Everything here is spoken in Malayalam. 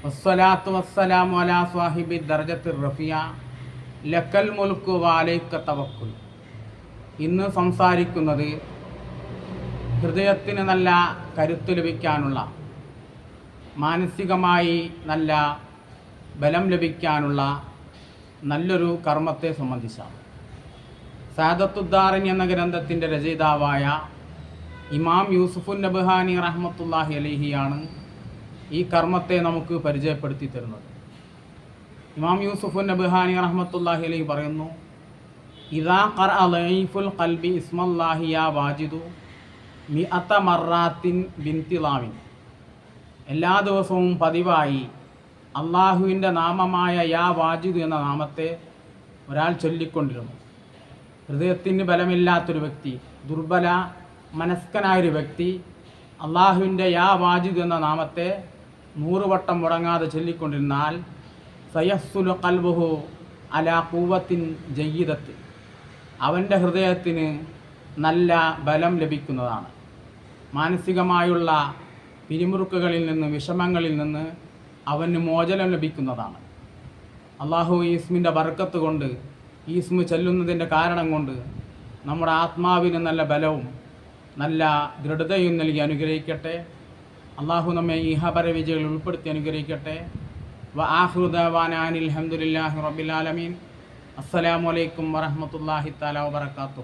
വസ്സലാത്തു വസ്സലാമു അലാ റഫിയ ലക്കൽ തവക്കുൽ. ഇന്ന് സംസാരിക്കുന്നത് ഹൃദയത്തിന് നല്ല കരുത്ത് ലഭിക്കാനുള്ള മാനസികമായി നല്ല ബലം ലഭിക്കാനുള്ള നല്ലൊരു കർമ്മത്തെ സംബന്ധിച്ചാണ്. സാദത്തുദ്ദാറിൻ എന്ന ഗ്രന്ഥത്തിന്റെ രചയിതാവായ ഇമാം യൂസുഫുൻ നബ്ഹാനി റഹ്മത്തുല്ലാഹി അലഹിയാണ് ഈ കർമ്മത്തെ നമുക്ക് പരിചയപ്പെടുത്തി തരുന്നത്. ഇമാം യൂസുഫുൻ നബ്ഹാനി റഹ്മത്തുല്ലാഹി അലൈഹി പറയുന്നു ഇതാ ഖർ അലൈഫുൽ ഖൽബി ഇസ്മല്ലാഹി യാ വാജിദു മി അത്ത മറാത്തിൻ ബിൻതിലാമിൻ. എല്ലാ ദിവസവും പതിവായി അള്ളാഹുവിന്റെ നാമമായ യാ വാജിദു എന്ന നാമത്തെ ഒരാൾ ചൊല്ലിക്കൊണ്ടിരുന്നു. ഹൃദയത്തിന് ബലമില്ലാത്തൊരു വ്യക്തി ദുർബല മനസ്കനായൊരു വ്യക്തി അള്ളാഹുവിന്റെ യാ വാജിദ് എന്ന നാമത്തെ നൂറ് വട്ടം മുടങ്ങാതെ ചൊല്ലിക്കൊണ്ടിരുന്നാൽ സയസ്സുലു കൽബുഹു അലാ കൂവത്തിൻ ജയ്യിതത്തിൽ അവന്റെ ഹൃദയത്തിന് നല്ല ബലം ലഭിക്കുന്നതാണ്. മാനസികമായുള്ള പിരിമുറുക്കുകളിൽ നിന്ന് വിഷമങ്ങളിൽ നിന്ന് അവന് മോചനം ലഭിക്കുന്നതാണ്. അള്ളാഹു ഈസ്മിന്റെ ബർക്കത്ത് കൊണ്ട് ഈസ്മു ചെല്ലുന്നതിന്റെ കാരണം കൊണ്ട് നമ്മുടെ ആത്മാവിന് നല്ല ബലവും നല്ല ദൃഢതയും നൽകി അനുഗ്രഹിക്കട്ടെ. അള്ളാഹു നമ്മെ ഈ ഹബര വിജയങ്ങളിൽ ഉൾപ്പെടുത്തി അനുഗ്രഹിക്കട്ടെ. വ ആഹ്റുദാനിൽ അലഹമുല്ലാഹി റബിലാലമീൻ അസ്സലാമലൈക്കും വറഹമത്തല്ലാഹി താല വാത്തു